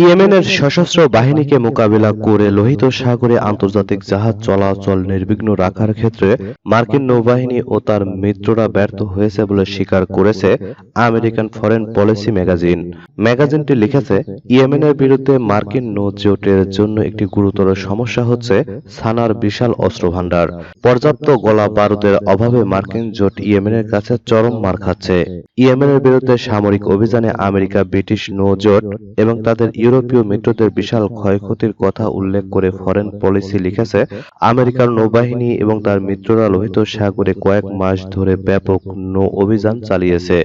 ইয়েমেনের সশস্ত্র বাহিনীকে মোকাবিলা করে লোহিত সাগরে আন্তর্জাতিক জাহাজ চলাচল নির্বিঘ্ন রাখার ক্ষেত্রে মার্কিন নৌবাহিনী ও তার মিত্ররা ব্যর্থ হয়েছে বলে স্বীকার করেছে আমেরিকান ফরেন পলিসি ম্যাগাজিন। ম্যাগাজিনটি লিখেছে, ইয়েমেনের বিরুদ্ধে মার্কিন নৌজোটের জন্য একটি গুরুতর সমস্যা হচ্ছে সানার বিশাল অস্ত্র ভাণ্ডার পর্যাপ্ত গোলা বারুদের অভাবে মার্কিন জোট ইয়েমেনের কাছে চরম মার খাচ্ছে। ইয়েমেনের বিরুদ্ধে সামরিক অভিযানে আমেরিকা ব্রিটিশ নৌজোট এবং তাদের ইউরোপীয় মিত্রদের বিশাল ক্ষয়ক্ষতির কথা উল্লেখ করে ফরেন পলিসি লিখেছে, আমেরিকার নৌবাহিনী এবং তার মিত্ররা লোহিত সাগরে কয়েক মাস ধরে ব্যাপক নৌ অভিযান চালিয়েছে।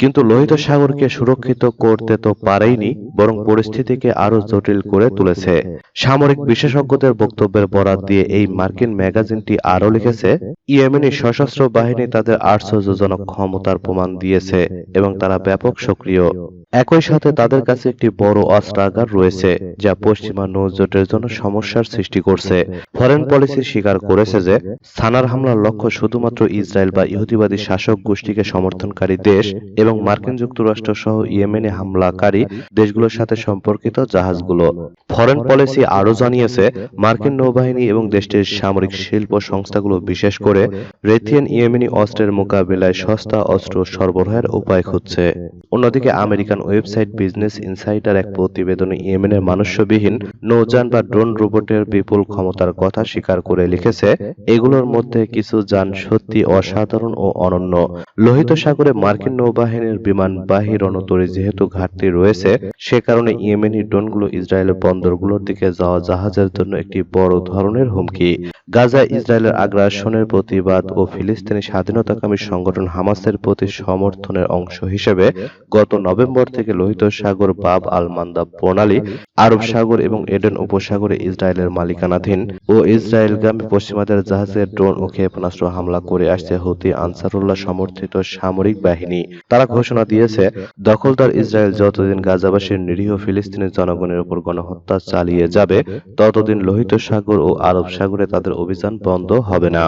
কিন্তু লোহিত সাগরকে সুরক্ষিত করতে তো পারেইনি, বরং পরিস্থিতিকে আরও জটিল করে তুলেছে। সামরিক বিশেষজ্ঞদের বক্তব্যের বরাত দিয়ে এই মার্কিন ম্যাগাজিনটি আরও লিখেছে, ইয়েমেনি সশস্ত্র বাহিনী তাদের আশ্চর্যজনক ক্ষমতার প্রমাণ দিয়েছে এবং তারা ব্যাপক সক্রিয়। একই সাথে তাদের কাছে একটি বড় অস্ত্রাগার রয়েছে, যা পশ্চিমা নৌজোটের জন্য সমস্যার সৃষ্টি করছে। ফরেন পলিসি স্বীকার করেছে যে সানার হামলার লক্ষ্য শুধুমাত্র ইসরায়েল বা ইহুদিবাদী শাসক গোষ্ঠীকে সমর্থনকারী দেশ এবং মার্কিন যুক্তরাষ্ট্র সহ ইয়েমেনে হামলাকারী দেশগুলোর সাথে সম্পর্কিত জাহাজগুলো। ফরেন পলিসি আরও জানিয়েছে, মার্কিন নৌবাহিনী এবং দেশটির সামরিক শিল্প সংস্থাগুলো বিশেষ করে রেথিয়ান ইয়েমেনি অস্ত্রের মোকাবিলায় সস্তা অস্ত্র সরবরাহের উপায় খুঁজছে। অন্যদিকে আমেরিকান ওয়েবসাইট বিজনেস ইনসাইডার এক প্রতিবেদনে ইয়েমেনের মানুষ্যবিহীন নৌযান বা ড্রোন রোবটের বিপুল ক্ষমতার কথা স্বীকার করে লিখেছে এগুলোর মধ্যে কিছু যান সত্যি অসাধারণ ও অনন্য। লোহিত সাগরে মার্কিন নৌবাহিনীর বিমানবাহী রণতরী যেহেতু ঘাটতি রয়েছে সে কারণে ইয়েমেনি ড্রোনগুলো ইসরায়েলের বন্দরগুলোর দিকে যাওয়া জাহাজের জন্য একটি বড় ধরনের হুমকি। গাজা ইসরায়েলের আগ্রাসনের প্রতিবাদ ও ফিলিস্তিনি স্বাধীনতাকামী সংগঠন হামাসের প্রতি সমর্থনের অংশ হিসেবে গত নভেম্বর থেকে লোহিত সাগর বাব আল মান্দা প্রণালী আরব সাগর এবং এডেন উপসাগরে ইসরায়েলের মালিকানাধীন ও ইসরায়েলগামী পশ্চিমাদের জাহাজে ড্রোন ও ক্ষেপণাস্ত্র হামলা করে আসছে হুতি আনসারুল্লাহ সমর্থিত সামরিক বাহিনী। তারা ঘোষণা দিয়েছে দখলদার ইসরায়েল যতদিন গাজাবাসীর নিরীহ ফিলিস্তিনি জনগণের উপর গণহত্যা চালিয়ে যাবে ততদিন লোহিত সাগর ও আরব সাগরে তাদের অভিযান বন্ধ হবে না।